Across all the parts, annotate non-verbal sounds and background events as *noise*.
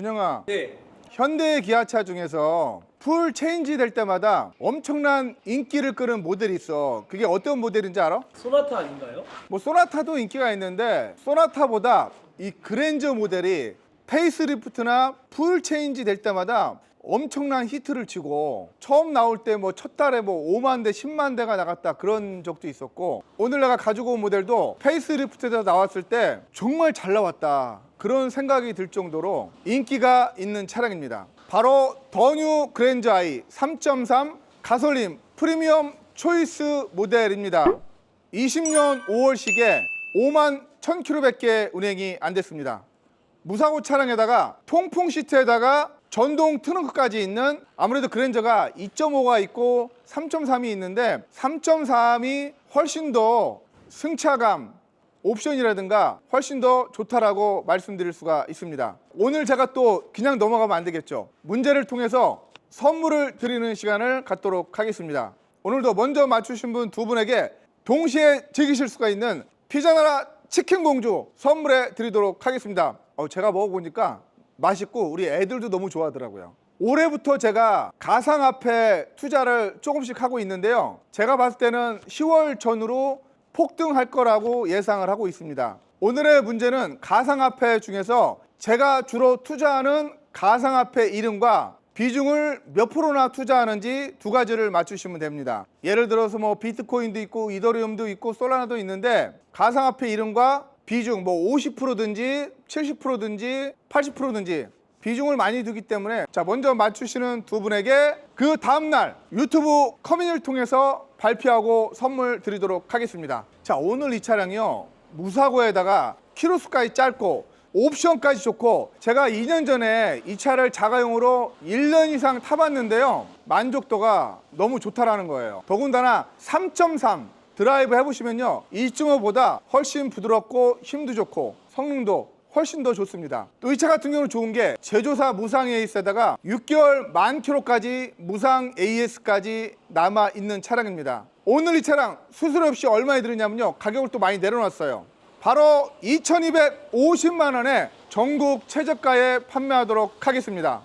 준영아, 네. 현대 기아차 중에서 풀 체인지 될 때마다 엄청난 인기를 끄는 모델이 있어. 그게 어떤 모델인지 알아? 소나타 아닌가요? 뭐 소나타도 인기가 있는데 소나타보다 이 그랜저 모델이 페이스리프트나 풀 체인지 될 때마다 엄청난 히트를 치고 처음 나올 때 뭐 첫 달에 뭐 5만 대, 10만 대가 나갔다 그런 적도 있었고 오늘 내가 가지고 온 모델도 페이스리프트에서 나왔을 때 정말 잘 나왔다 그런 생각이 들 정도로 인기가 있는 차량입니다. 바로 더뉴 그랜저 i 3.3 가솔린 프리미엄 초이스 모델입니다. 20년 5월식에 5만 1000km밖에 운행이 안 됐습니다. 무사고 차량에다가 통풍 시트에다가 전동 트렁크까지 있는 아무래도 그랜저가 2.5가 있고 3.3이 있는데 3.3이 훨씬 더 승차감 옵션이라든가 훨씬 더 좋다라고 말씀드릴 수가 있습니다. 오늘 제가 또 그냥 넘어가면 안 되겠죠. 문제를 통해서 선물을 드리는 시간을 갖도록 하겠습니다. 오늘도 먼저 맞추신 분 두 분에게 동시에 즐기실 수가 있는 피자나라 치킨 공주 선물해 드리도록 하겠습니다. 어, 제가 먹어보니까 맛있고 우리 애들도 너무 좋아하더라고요. 올해부터 제가 가상화폐 투자를 조금씩 하고 있는데요. 제가 봤을 때는 10월 전으로 폭등할 거라고 예상을 하고 있습니다. 오늘의 문제는 가상화폐 중에서 제가 주로 투자하는 가상화폐 이름과 비중을 몇 프로나 투자하는지 두 가지를 맞추시면 됩니다. 예를 들어서 뭐 비트코인도 있고 이더리움도 있고 솔라나도 있는데 가상화폐 이름과 비중 뭐 50%든지 70%든지 80%든지 비중을 많이 두기 때문에 자 먼저 맞추시는 두 분에게 그 다음날 유튜브 커뮤니를 통해서 발표하고 선물 드리도록 하겠습니다. 자 오늘 이 차량이요. 무사고에다가 키로수까지 짧고 옵션까지 좋고 제가 2년 전에 이 차를 자가용으로 1년 이상 타봤는데요. 만족도가 너무 좋다라는 거예요. 더군다나 3.3 드라이브 해보시면요. 2.5보다 훨씬 부드럽고 힘도 좋고 성능도 훨씬 더 좋습니다. 또 이 차 같은 경우는 좋은 게 제조사 무상 AS에다가 6개월 만 킬로까지 무상 AS까지 남아 있는 차량입니다. 오늘 이 차량 수수료 없이 얼마에 들으냐면요. 가격을 또 많이 내려놨어요. 바로 2,250만 원에 전국 최저가에 판매하도록 하겠습니다.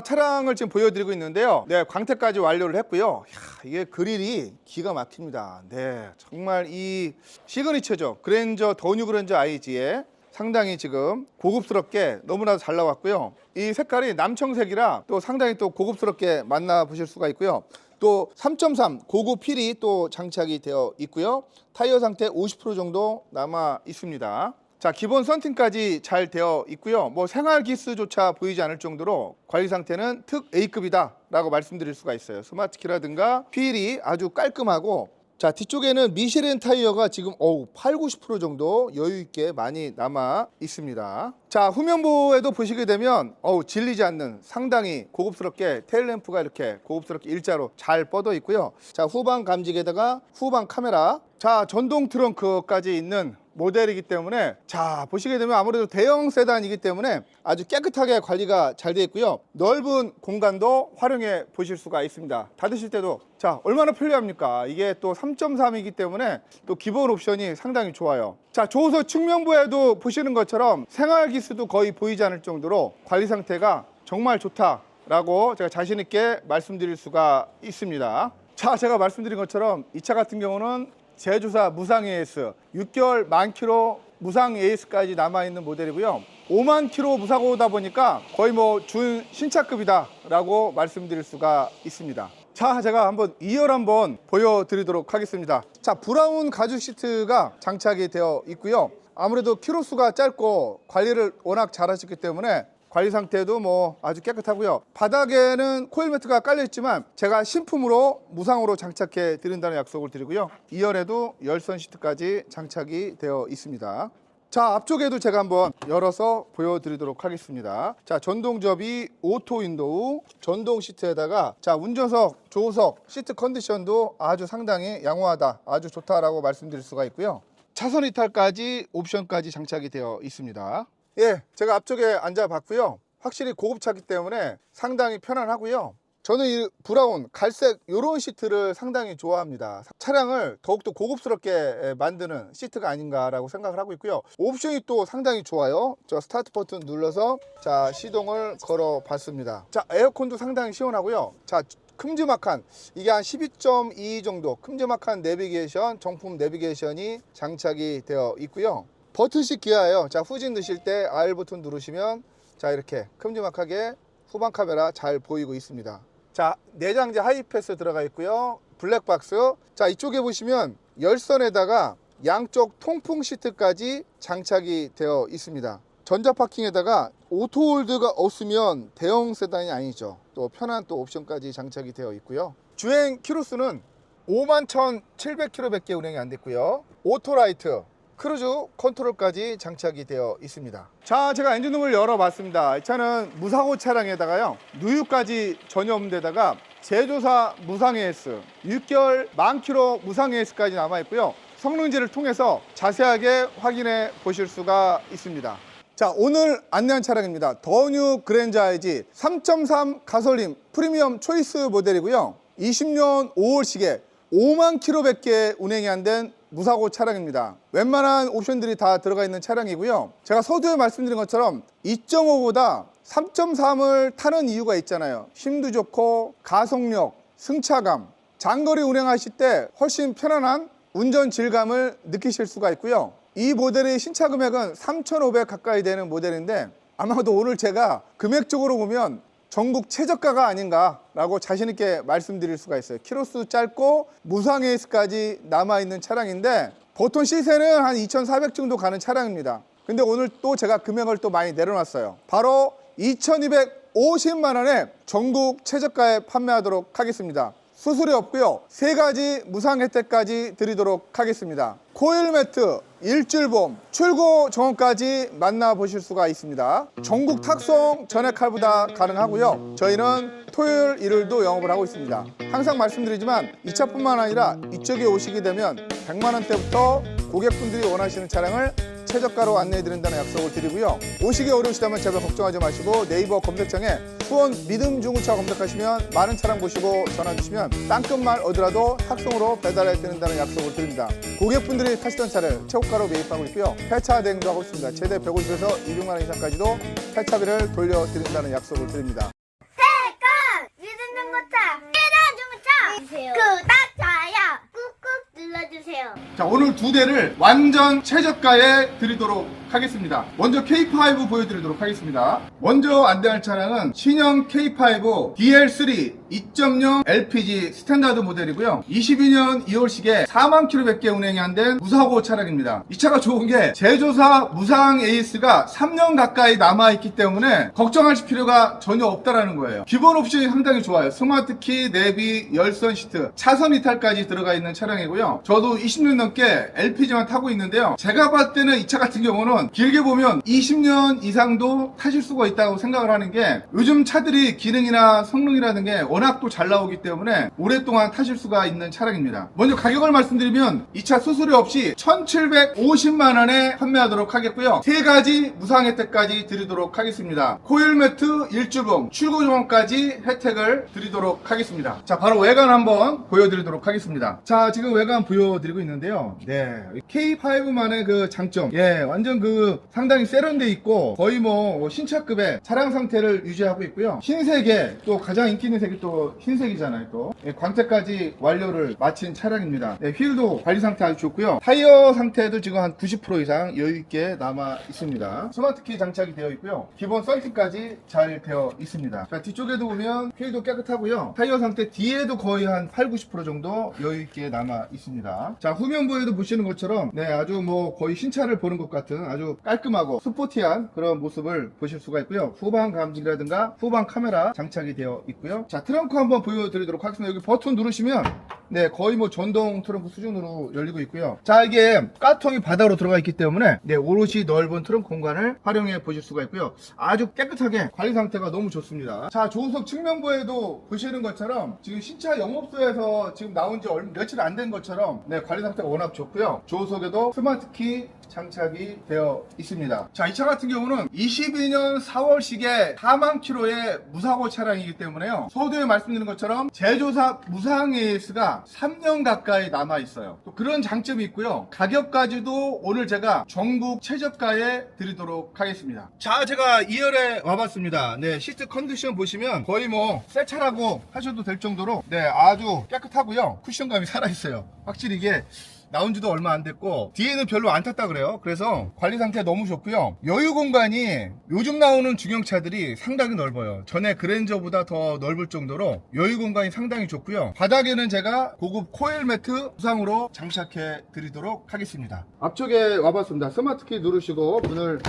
자 차량을 지금 보여드리고 있는데요. 네 광택까지 완료를 했고요. 이야, 이게 그릴이 기가 막힙니다. 네 정말 이 시그니처죠. 그랜저 더뉴 그랜저 IG에 상당히 지금 고급스럽게 너무나도 잘 나왔고요. 이 색깔이 남청색이라 또 상당히 또 고급스럽게 만나보실 수가 있고요. 또 3.3 고급 휠이 또 장착이 되어 있고요. 타이어 상태 50% 정도 남아 있습니다 자 기본 썬팅까지 잘 되어 있고요. 뭐 생활 기스조차 보이지 않을 정도로 관리 상태는 특 A급이다라고 말씀드릴 수가 있어요. 스마트키라든가 휠이 아주 깔끔하고 자 뒤쪽에는 미쉐린 타이어가 지금 어우 8, 90% 정도 여유 있게 많이 남아 있습니다 자 후면부에도 보시게 되면 어우 질리지 않는 상당히 고급스럽게 테일램프가 이렇게 고급스럽게 일자로 잘 뻗어 있고요. 자 후방 감지기에다가 후방 카메라. 자 전동 트렁크까지 있는 모델이기 때문에 자 보시게 되면 아무래도 대형 세단이기 때문에 아주 깨끗하게 관리가 잘 되어 있고요. 넓은 공간도 활용해 보실 수가 있습니다. 닫으실 때도. 자 얼마나 편리합니까? 이게 또 3.3이기 때문에 또 기본 옵션이 상당히 좋아요. 자 조수석 측면부에도 보시는 것처럼 생활 기 스도 거의 보이지 않을 정도로 관리 상태가 정말 좋다라고 제가 자신 있게 말씀드릴 수가 있습니다 자 제가 말씀드린 것처럼 이 차 같은 경우는 제조사 무상 AS 6개월 만 킬로 무상 AS까지 남아 있는 모델이고요. 5만 킬로 무사고다 보니까 거의 뭐 준 신차급이다라고 말씀드릴 수가 있습니다. 자, 제가 한번 2열 한번 보여드리도록 하겠습니다. 자, 브라운 가죽 시트가 장착이 되어 있고요. 아무래도 키로수가 짧고 관리를 워낙 잘하셨기 때문에 관리 상태도 뭐 아주 깨끗하고요. 바닥에는 코일 매트가 깔려 있지만 제가 신품으로 무상으로 장착해 드린다는 약속을 드리고요. 2열에도 열선 시트까지 장착이 되어 있습니다. 자 앞쪽에도 제가 한번 열어서 보여드리도록 하겠습니다. 자 전동접이 오토 윈도우 전동 시트에다가 자 운전석 조수석 시트 컨디션도 아주 상당히 양호하다 아주 좋다라고 말씀드릴 수가 있고요. 차선 이탈까지 옵션까지 장착이 되어 있습니다. 예, 제가 앞쪽에 앉아 봤고요. 확실히 고급차기 때문에 상당히 편안하고요. 저는 이 브라운, 갈색 이런 시트를 상당히 좋아합니다. 차량을 더욱더 고급스럽게 만드는 시트가 아닌가라고 생각을 하고 있고요. 옵션이 또 상당히 좋아요. 저 스타트 버튼 눌러서 자 시동을 걸어 봤습니다. 자 에어컨도 상당히 시원하고요. 자 큼지막한 이게 한 12.2 정도 큼지막한 내비게이션 정품 내비게이션이 장착이 되어 있고요. 버튼식 기아예요. 자 후진 드실 때 R 버튼 누르시면 자 이렇게 큼지막하게 후방 카메라 잘 보이고 있습니다. 자 내장재 하이패스 들어가 있고요. 블랙박스. 자 이쪽에 보시면 열선에다가 양쪽 통풍 시트까지 장착이 되어 있습니다. 전자 파킹에다가 오토홀드가 없으면 대형 세단이 아니죠. 또 편한 또 옵션까지 장착이 되어 있고요. 주행 키로수는 51,700km밖에 운행이 안 됐고요. 오토라이트, 크루즈 컨트롤까지 장착이 되어 있습니다. 자, 제가 엔진룸을 열어봤습니다. 이 차는 무사고 차량에다가요. 누유까지 전혀 없는 데다가 제조사 무상 AS, 6개월 만 킬로 무상 AS까지 남아 있고요. 성능지를 통해서 자세하게 확인해 보실 수가 있습니다. 자, 오늘 안내한 차량입니다. 더뉴 그랜저 IG 3.3 가솔린 프리미엄 초이스 모델이고요. 20년 5월 시계 5만 킬로밖에 운행이 안 된 무사고 차량입니다. 웬만한 옵션들이 다 들어가 있는 차량이고요. 제가 서두에 말씀드린 것처럼 2.5보다 3.3을 타는 이유가 있잖아요. 힘도 좋고 가속력, 승차감, 장거리 운행하실 때 훨씬 편안한 운전 질감을 느끼실 수가 있고요. 이 모델의 신차 금액은 3,500 가까이 되는 모델인데 아마도 오늘 제가 금액적으로 보면 전국 최저가가 아닌가라고 자신있게 말씀드릴 수가 있어요. 키로수 짧고 무상 에이스까지 남아있는 차량인데 보통 시세는 한 2,400 정도 가는 차량입니다. 근데 오늘 또 제가 금액을 또 많이 내려놨어요. 바로 2,250만 원에 전국 최저가에 판매하도록 하겠습니다. 수수료 없고요. 세 가지 무상 혜택까지 드리도록 하겠습니다. 코일 매트, 일주일봄, 출고 정원까지 만나보실 수가 있습니다. 전국 탁송 전액 할부다 가능하고요. 저희는 토요일, 일요일도 영업을 하고 있습니다. 항상 말씀드리지만 이 차뿐만 아니라 이쪽에 오시게 되면 100만 원대부터 고객분들이 원하시는 차량을 최저가로 안내해 드린다는 약속을 드리고요. 오시기 어려우시다면 제발 걱정하지 마시고 네이버 검색창에 수원 믿음 중고차 검색하시면 많은 차량 보시고 전화 주시면 땅끝말 얻으라도 탁송으로 배달해 드린다는 약속을 드립니다. 고객분들이 타시던 차를 최고가로 매입하고 있고요. 폐차 대행도 하고 있습니다. 최대 150에서 200만 원 이상까지도 폐차비를 돌려드린다는 약속을 드립니다. 새까 믿음 중고차! 믿음 중고차! 구독 좋아요! 꾹꾹 눌러주세요. 자 오늘 두 대를 완전 최저가에 드리도록 하겠습니다. 먼저 K5 보여드리도록 하겠습니다. 먼저 안대할 차량은 신형 K5 DL3 2.0 LPG 스탠다드 모델이고요. 22년 2월식에 4만 킬로밖에 운행이 안 된 무사고 차량입니다. 이 차가 좋은 게 제조사 무상 에이스가 3년 가까이 남아있기 때문에 걱정하실 필요가 전혀 없다라는 거예요. 기본 옵션이 상당히 좋아요. 스마트키, 내비, 열선 시트, 차선 이탈까지 들어가 있는 차량이고요. 저도 20년 넘게 LPG만 타고 있는데요. 제가 봤을 때는 이 차 같은 경우는 길게 보면 20년 이상도 타실 수가 있다고 생각을 하는 게 요즘 차들이 기능이나 성능이라는 게 워낙 또 잘 나오기 때문에 오랫동안 타실 수가 있는 차량입니다. 먼저 가격을 말씀드리면 이 차 수수료 없이 1750만 원에 판매하도록 하겠고요. 세 가지 무상 혜택까지 드리도록 하겠습니다. 코일 매트 일주봉 출고 조건까지 혜택을 드리도록 하겠습니다. 자 바로 외관 한번 보여드리도록 하겠습니다. 자 지금 외관 보여드리고 있는데요. 네 K5만의 그 장점. 예 완전 그 상당히 세련돼 있고 거의 뭐 신차급의 차량 상태를 유지하고 있고요. 흰색에 또 가장 인기 있는 색이 또 흰색이잖아요 또. 예, 광택까지 완료를 마친 차량입니다. 네, 휠도 관리 상태 아주 좋고요. 타이어 상태도 지금 한 90% 이상 여유 있게 남아 있습니다. 스마트키 장착이 되어 있고요. 기본 썬팅까지 잘 되어 있습니다. 자, 뒤쪽에도 보면 휠도 깨끗하고요. 타이어 상태 뒤에도 거의 한 8, 90% 정도 여유 있게 남아 있습니다. 자 후면부에도 보시는 것처럼 네 아주 뭐 거의 신차를 보는 것 같은 아주 깔끔하고 스포티한 그런 모습을 보실 수가 있고요. 후방 감지라든가 후방 카메라 장착이 되어 있고요. 자 트렁크 한번 보여드리도록 하겠습니다. 여기 버튼 누르시면 네, 거의 뭐 전동 트렁크 수준으로 열리고 있고요. 자, 이게 까통이 바닥으로 들어가 있기 때문에 네, 오롯이 넓은 트렁크 공간을 활용해 보실 수가 있고요. 아주 깨끗하게 관리 상태가 너무 좋습니다. 자, 조수석 측면부에도 보시는 것처럼 지금 신차 영업소에서 지금 나온 지 얼마 며칠 안 된 것처럼 네, 관리 상태가 워낙 좋고요. 조수석에도 스마트키 장착이 되어 있습니다. 자, 이 차 같은 경우는 22년 4월식에 4만 킬로의 무사고 차량이기 때문에요. 서두에 말씀드린 것처럼 제조사 무상 AS가 3년 가까이 남아 있어요. 또 그런 장점이 있고요. 가격까지도 오늘 제가 전국 최저가에 드리도록 하겠습니다. 자, 제가 2열에 와봤습니다. 네, 시트 컨디션 보시면 거의 뭐 새 차라고 하셔도 될 정도로 네, 아주 깨끗하고요. 쿠션감이 살아있어요. 확실히 이게 나온 지도 얼마 안 됐고 뒤에는 별로 안 탔다 그래요. 그래서 관리 상태 너무 좋고요. 여유 공간이 요즘 나오는 중형차들이 상당히 넓어요. 전에 그랜저보다 더 넓을 정도로 여유 공간이 상당히 좋고요. 바닥에는 제가 고급 코일 매트 구상으로 장착해 드리도록 하겠습니다. 앞쪽에 와봤습니다. 스마트키 누르시고 문을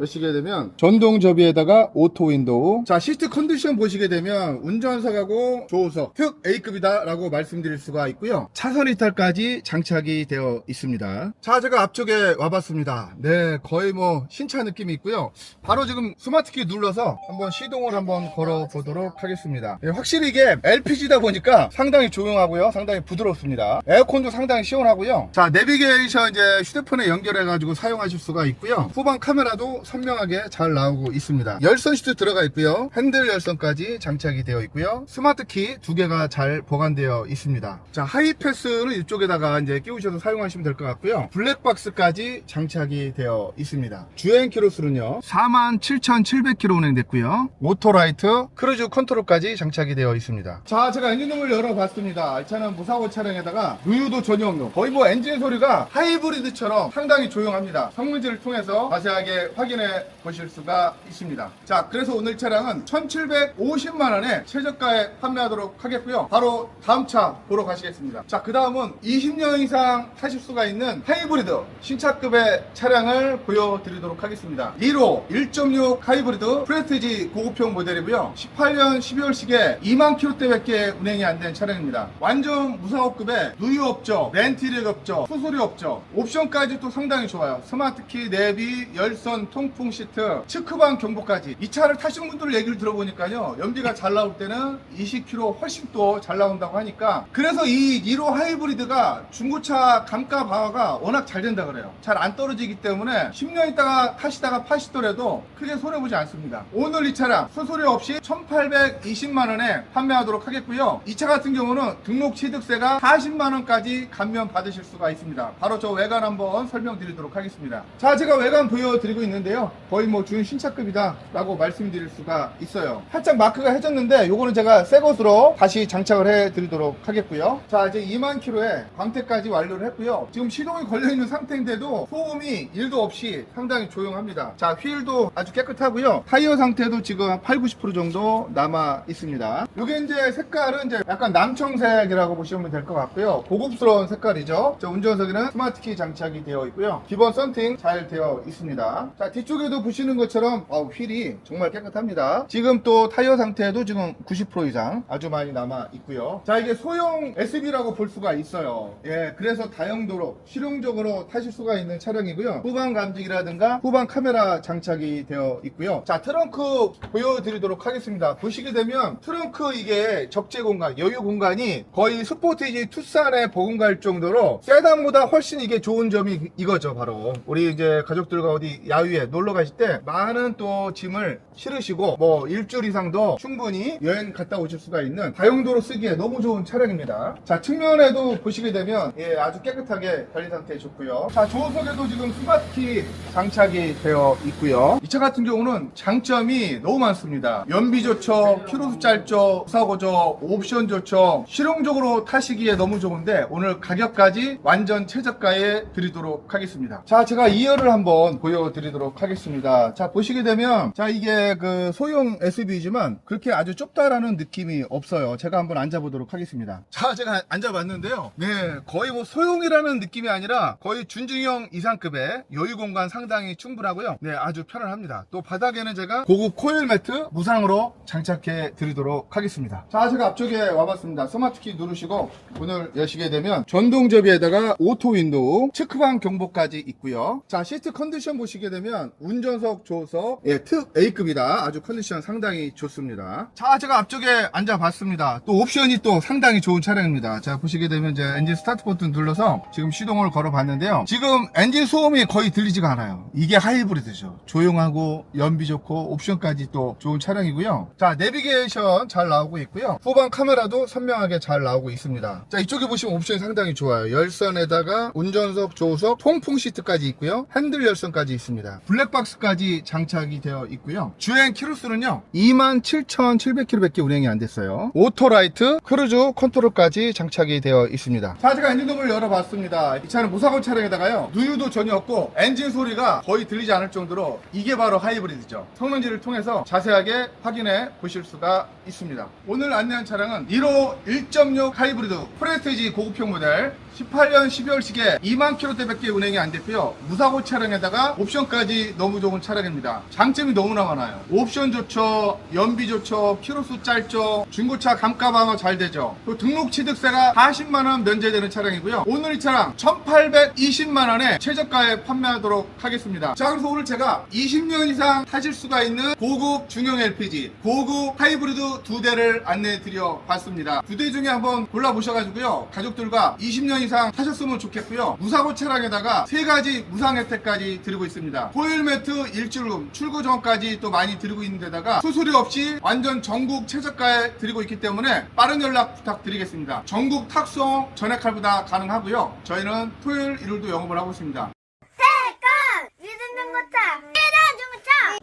여시게 되면 전동 접이에다가 오토 윈도우. 자 시트 컨디션 보시게 되면 운전석하고 조수석 특 A급이다 라고 말씀드릴 수가 있고요. 차선 이탈까지 장착이 되어 있습니다. 자 제가 앞쪽에 와봤습니다. 네 거의 뭐 신차 느낌이 있고요. 바로 지금 스마트키 눌러서 한번 시동을 한번 걸어 보도록 하겠습니다. 예, 확실히 이게 LPG다 보니까 상당히 조용하고요. 상당히 부드럽습니다. 에어컨도 상당히 시원하고요. 자 내비게이션 이제 휴대폰에 연결해 가지고 사용하실 수가 있고요. 후방 카메라도 선명하게 잘 나오고 있습니다. 열선 시트 들어가 있고요. 핸들 열선까지 장착이 되어 있고요. 스마트 키 두 개가 잘 보관되어 있습니다. 자 하이패스는 이쪽에다가 이제 끼우셔서 사용하시면 될 것 같고요. 블랙박스까지 장착이 되어 있습니다. 주행 키로수는요. 47,700km 운행됐고요. 오토라이트 크루즈 컨트롤까지 장착이 되어 있습니다. 자 제가 엔진룸을 열어봤습니다. 이 차는 무사고 차량에다가 누유도 없는 거의 뭐 엔진 소리가 하이브리드처럼 상당히 조용합니다. 성능지를 통해서 자세하게 확인 해 보실 수가 있습니다. 자 그래서 오늘 차량은 1750만 원에 최저가에 판매하도록 하겠고요. 바로 다음 차 보러 가시겠습니다. 자 그 다음은 20년 이상 타실 수가 있는 하이브리드 신차급의 차량을 보여드리도록 하겠습니다. 1호 1.6 하이브리드 프레스티지 고급형 모델이고요. 18년 12월식에 2만 킬로대밖에 운행이 안 된 차량입니다. 완전 무사고급에 누유 없죠 렌티력 없죠 수수료 없죠 옵션까지 또 상당히 좋아요. 스마트키 내비 열선 통풍 시트 측크방 경보까지. 이 차를 타신 분들 얘기를 들어보니까요 연비가 잘 나올 때는 20km 훨씬 또 잘 나온다고 하니까. 그래서 이 1호 하이브리드가 중고차 감가 방어가 워낙 잘 된다 그래요. 잘 안 떨어지기 때문에 10년 있다가 타시다가 파시더라도 크게 손해보지 않습니다. 오늘 이 차량 수수료 없이 1820만원에 판매하도록 하겠고요. 이 차 같은 경우는 등록 취득세가 40만원까지 감면 받으실 수가 있습니다. 바로 저 외관 한번 설명드리도록 하겠습니다. 자 제가 외관 보여드리고 있는데 요. 거의 뭐 준 신차급이다 라고 말씀드릴 수가 있어요. 살짝 마크가 해졌는데 요거는 제가 새 것으로 다시 장착을 해 드리도록 하겠고요. 자 이제 2만 킬로에 광택까지 완료를 했고요. 지금 시동이 걸려있는 상태인데도 소음이 1도 없이 상당히 조용합니다. 자 휠도 아주 깨끗하고요. 타이어 상태도 지금 한 8, 90% 정도 남아 있습니다. 요게 이제 색깔은 이제 약간 남청색이라고 보시면 될 것 같고요. 고급스러운 색깔이죠. 자 운전석에는 스마트키 장착이 되어 있고요. 기본 썬팅 잘 되어 있습니다. 자 뒤쪽에도 보시는 것처럼 어, 휠이 정말 깨끗합니다. 지금 또 타이어 상태도 지금 90% 이상 아주 많이 남아 있고요. 자 이게 소형 SUV라고 볼 수가 있어요. 예 그래서 다용도로 실용적으로 타실 수가 있는 차량이고요. 후방 감지기라든가 후방 카메라 장착이 되어 있고요. 자 트렁크 보여드리도록 하겠습니다. 보시게 되면 트렁크 이게 적재 공간 여유 공간이 거의 스포티지 투싼에 버금갈 정도로 세단보다 훨씬 이게 좋은 점이 이거죠 바로. 우리 이제 가족들과 어디 야유에 놀러 가실 때 많은 또 짐을 실으시고 뭐 일주일 이상도 충분히 여행 갔다 오실 수가 있는 다용도로 쓰기에 너무 좋은 차량입니다. 자 측면에도 보시게 되면 예 아주 깨끗하게 관리 상태 좋고요. 자 조수석에도 지금 스마트키 장착이 되어 있고요. 이 차 같은 경우는 장점이 너무 많습니다. 연비 좋죠 키로수 짧죠 사고죠 옵션 좋죠. 실용적으로 타시기에 너무 좋은데 오늘 가격까지 완전 최저가에 드리도록 하겠습니다. 자 제가 2열을 한번 보여드리도록 드리도록 하겠습니다. 자, 보시게 되면, 자, 이게 그 소형 SUV지만 그렇게 아주 좁다라는 느낌이 없어요. 제가 한번 앉아보도록 하겠습니다. 자, 제가 앉아봤는데요. 네, 거의 뭐 소형이라는 느낌이 아니라 거의 준중형 이상급의 여유 공간 상당히 충분하고요. 네, 아주 편안합니다. 또 바닥에는 제가 고급 코일 매트 무상으로 장착해 드리도록 하겠습니다. 자, 제가 앞쪽에 와봤습니다. 스마트키 누르시고 문을 여시게 되면 전동 접이에다가 오토 윈도우, 체크방 경보까지 있고요. 자, 시트 컨디션 보시게 되면 운전석, 조석, 예, 특 A급이다. 아주 컨디션 상당히 좋습니다. 자, 제가 앞쪽에 앉아봤습니다. 또 옵션이 또 상당히 좋은 차량입니다. 자, 보시게 되면 이제 엔진 스타트 버튼 눌러서 지금 시동을 걸어봤는데요. 지금 엔진 소음이 거의 들리지가 않아요. 이게 하이브리드죠. 조용하고 연비 좋고 옵션까지 또 좋은 차량이고요. 자, 내비게이션 잘 나오고 있고요. 후방 카메라도 선명하게 잘 나오고 있습니다. 자, 이쪽에 보시면 옵션이 상당히 좋아요. 열선에다가 운전석, 조석, 통풍 시트까지 있고요. 핸들 열선까지 있습니다. 블랙 박스까지 장착이 되어 있고요. 주행 키로수는요. 27,700km밖에 운행이 안 됐어요. 오토라이트, 크루즈 컨트롤까지 장착이 되어 있습니다. 자, 제가 엔진룸을 열어봤습니다. 이 차는 무사고 차량에다가요. 누유도 전혀 없고 엔진 소리가 거의 들리지 않을 정도로 이게 바로 하이브리드죠. 성능지를 통해서 자세하게 확인해 보실 수가 있습니다. 오늘 안내한 차량은 1호 1.6 하이브리드 프레스티지 고급형 모델 18년 12월식에 2만 킬로대밖에 운행이 안 됐고요. 무사고 차량에다가 옵션까지 너무 좋은 차량입니다. 장점이 너무나 많아요. 옵션 좋죠, 연비 좋죠, 키로수 짧죠, 중고차 감가 방어 잘 되죠. 또 등록 취득세가 40만 원 면제되는 차량이고요. 오늘 이 차량 1,820만 원에 최저가에 판매하도록 하겠습니다. 자, 그래서 오늘 제가 20년 이상 타실 수가 있는 고급 중형 LPG, 고급 하이브리드 두 대를 안내해 드려 봤습니다. 두 대 중에 한번 골라 보셔가지고요. 가족들과 20년 이상 타셨으면 좋겠고요. 무사고 차량에다가 세 가지 무상 혜택까지 드리고 있습니다. 호일 매트 일주일금 출고 전까지 또 많이 드리고 있는 데다가 수수료 없이 완전 전국 최저가에 드리고 있기 때문에 빠른 연락 부탁드리겠습니다. 전국 탁송 전액 할부다 가능하고요. 저희는 토요일 일요일도 영업을 하고 있습니다. 태권 위생중고차 최다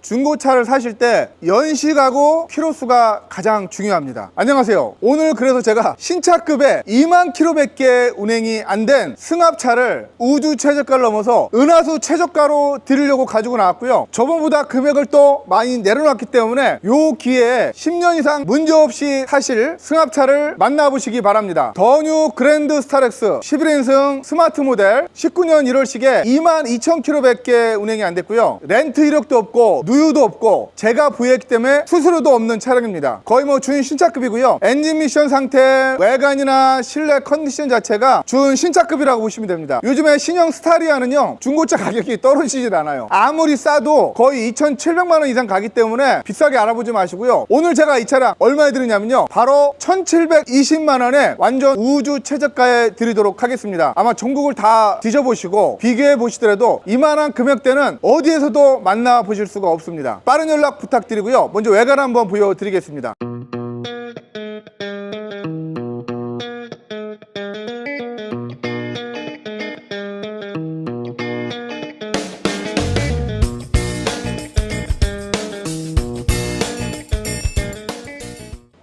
중고차 중고차를 사실 때 연식하고 키로수가 가장 중요합니다. 안녕하세요. 오늘 그래서 제가 신차급에 2만 킬로밖에 운행이 안 된 승합차를 우주 최저가를 넘어서 은하수 최저가로 드리려고 가지고 나왔고요. 저번보다 금액을 또 많이 내려놨기 때문에 요 기회에 10년 이상 문제없이 타실 승합차를 만나보시기 바랍니다. 더뉴 그랜드 스타렉스 11인승 스마트 모델 19년 1월식에 2만 2천 킬로밖에 운행이 안 됐고요. 렌트 이력도 없고 누 유도 없고 제가 부여했기 때문에 수수료도 없는 차량입니다. 거의 뭐 준 신차급이고요. 엔진 미션 상태, 외관이나 실내 컨디션 자체가 준 신차급이라고 보시면 됩니다. 요즘에 신형 스타리아는요 중고차 가격이 떨어지질 않아요. 아무리 싸도 거의 2,700만 원 이상 가기 때문에 비싸게 알아보지 마시고요. 오늘 제가 이 차량 얼마에 드리냐면요 바로 1,720만 원에 완전 우주 최저가에 드리도록 하겠습니다. 아마 전국을 다 뒤져보시고 비교해 보시더라도 이만한 금액대는 어디에서도 만나보실 수가 없습니다. 빠른 연락 부탁드리고요. 먼저 외관 한번 보여드리겠습니다.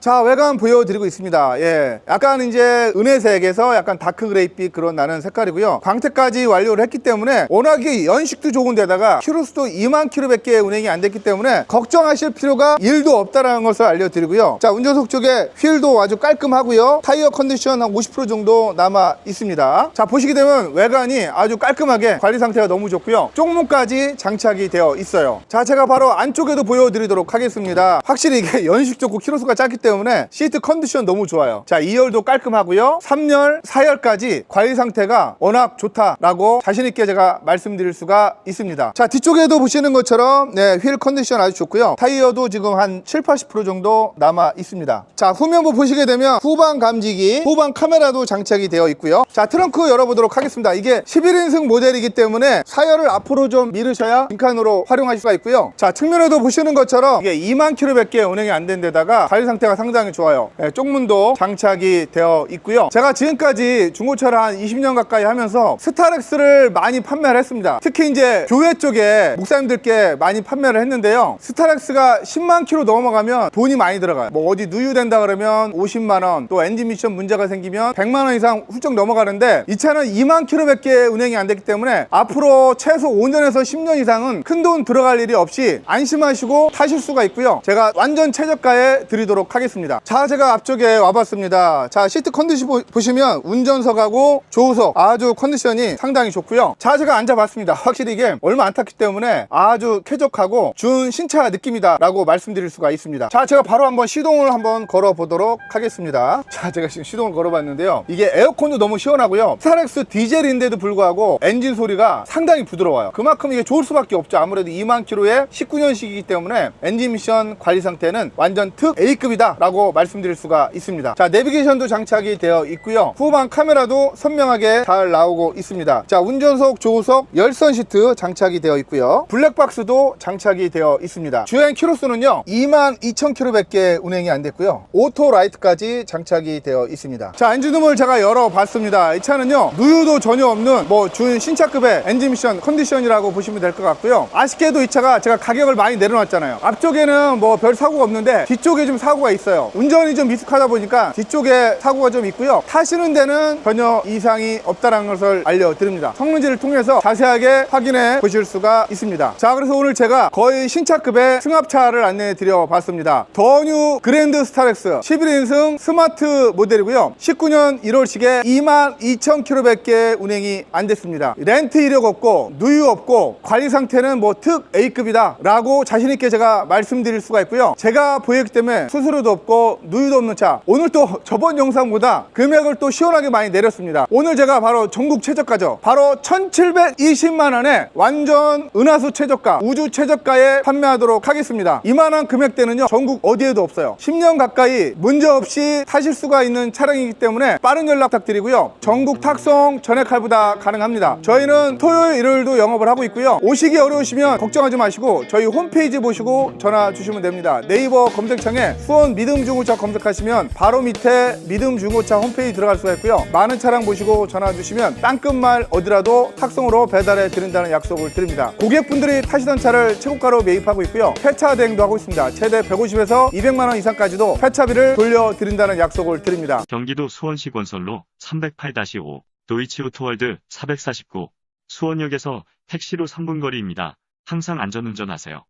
자 외관 보여드리고 있습니다. 예. 약간 이제 은혜색에서 약간 다크 그레이빛 그런 나는 색깔이고요. 광택까지 완료를 했기 때문에 워낙에 연식도 좋은 데다가 키로수도 2만 킬로밖에 운행이 안 됐기 때문에 걱정하실 필요가 1도 없다라는 것을 알려드리고요. 자 운전석 쪽에 휠도 아주 깔끔하고요. 타이어 컨디션 한 50% 정도 남아 있습니다. 자 보시게 되면 외관이 아주 깔끔하게 관리 상태가 너무 좋고요. 쪽문까지 장착이 되어 있어요. 자 제가 바로 안쪽에도 보여드리도록 하겠습니다. 확실히 이게 *laughs* 연식 좋고 키로수가 짧기 때문에 시트 컨디션 너무 좋아요. 자 2열도 깔끔하고요. 3열 4열까지 관리 상태가 워낙 좋다라고 자신있게 제가 말씀드릴 수가 있습니다. 자 뒤쪽에도 보시는 것처럼 네, 휠 컨디션 아주 좋고요. 타이어도 지금 한 7, 80% 정도 남아 있습니다. 자 후면부 보시게 되면 후방 감지기 후방 카메라도 장착이 되어 있고요. 자 트렁크 열어보도록 하겠습니다. 이게 11인승 모델이기 때문에 사열을 앞으로 좀 미르셔야 빈칸으로 활용하실 수가 있고요. 자 측면에도 보시는 것처럼 이게 2만 킬로밖에 운행이 안 된 데다가 관리 상태가 상당히 좋아요. 예, 쪽문도 장착이 되어 있고요. 제가 지금까지 중고차를 한 20년 가까이 하면서 스타렉스를 많이 판매를 했습니다. 특히 이제 교회 쪽에 목사님들께 많이 판매를 했는데요. 스타렉스가 10만 킬로 넘어가면 돈이 많이 들어가요. 뭐 어디 누유된다 그러면 50만 원, 또 엔진 미션 문제가 생기면 100만 원 이상 훌쩍 넘어가는데 이 차는 2만 킬로밖에 운행이 안 됐기 때문에 앞으로 최소 5년에서 10년 이상은 큰 돈 들어갈 일이 없이 안심하시고 타실 수가 있고요. 제가 완전 최저가에 드리도록 하겠습니다. 자, 제가 앞쪽에 와봤습니다. 자, 시트 컨디션 보- 보시면 운전석하고 조우석 아주 컨디션이 상당히 좋고요. 자, 제가 앉아봤습니다. 확실히 이게 얼마 안 탔기 때문에 아주 쾌적하고 준 신차 느낌이다 라고 말씀드릴 수가 있습니다. 자, 제가 바로 한번 시동을 한번 걸어보도록 하겠습니다. 자, 제가 지금 시동을 걸어봤는데요. 이게 에어컨도 너무 시원하고요. 스타렉스 디젤인데도 불구하고 엔진 소리가 상당히 부드러워요. 그만큼 이게 좋을 수밖에 없죠. 아무래도 2만 킬로에 19년식이기 때문에 엔진 미션 관리 상태는 완전 특 A급이다 라고 말씀드릴 수가 있습니다. 자, 내비게이션도 장착이 되어 있고요. 후방 카메라도 선명하게 잘 나오고 있습니다. 자, 운전석, 조우석, 열선 시트 장착이 되어 있고요. 블랙박스도 장착이 되어 있습니다. 주행 키로수는요, 2만 2천 킬로밖에 운행이 안 됐고요. 오토 라이트까지 장착이 되어 있습니다. 자, 엔진음을 제가 열어봤습니다. 이 차는요, 누유도 전혀 없는 뭐 준 신차급의 엔진 미션 컨디션이라고 보시면 될 것 같고요. 아쉽게도 이 차가 제가 가격을 많이 내려놨잖아요. 앞쪽에는 뭐 별 사고가 없는데 뒤쪽에 좀 사고가 있어요. 운전이 좀 미숙하다 보니까 뒤쪽에 사고가 좀 있고요. 타시는 데는 전혀 이상이 없다는 것을 알려드립니다. 성능지를 통해서 자세하게 확인해 보실 수가 있습니다. 자, 그래서 오늘 제가 거의 신차급의 승합차를 안내해 드려 봤습니다. 더뉴 그랜드 스타렉스 11인승 스마트 모델이고요. 19년 1월식에 2만 2천 킬로밖에 운행이 안 됐습니다. 렌트 이력 없고 누유 없고 관리 상태는 뭐 특 A급이다 라고 자신있게 제가 말씀드릴 수가 있고요. 제가 보였기 때문에 수수료도 없고 누유도 없는 차 오늘 또 저번 영상보다 금액을 또 시원하게 많이 내렸습니다. 오늘 제가 바로 전국 최저가죠. 바로 1720만 원에 완전 은하수 최저가 우주 최저가에 판매하도록 하겠습니다. 이만한 금액대는요 전국 어디에도 없어요. 10년 가까이 문제없이 타실 수가 있는 차량이기 때문에 빠른 연락 부탁드리고요. 전국 탁송 전액 할부 다 가능합니다. 저희는 토요일 일요일도 영업을 하고 있고요. 오시기 어려우시면 걱정하지 마시고 저희 홈페이지 보시고 전화 주시면 됩니다. 네이버 검색창에 수원 믿음 중고차 검색하시면 바로 밑에 믿음 중고차 홈페이지 들어갈 수가 있고요. 많은 차량 보시고 전화 주시면 땅끝말 어디라도 탁송으로 배달해 드린다는 약속을 드립니다. 고객분들이 타시던 차를 최고가로 매입하고 있고요. 폐차 대행도 하고 있습니다. 최대 150에서 200만 원 이상까지도 폐차비를 돌려드린다는 약속을 드립니다. 경기도 수원시 건설로 308-5, 도이치오토월드 449, 수원역에서 택시로 3분 거리입니다. 항상 안전운전하세요.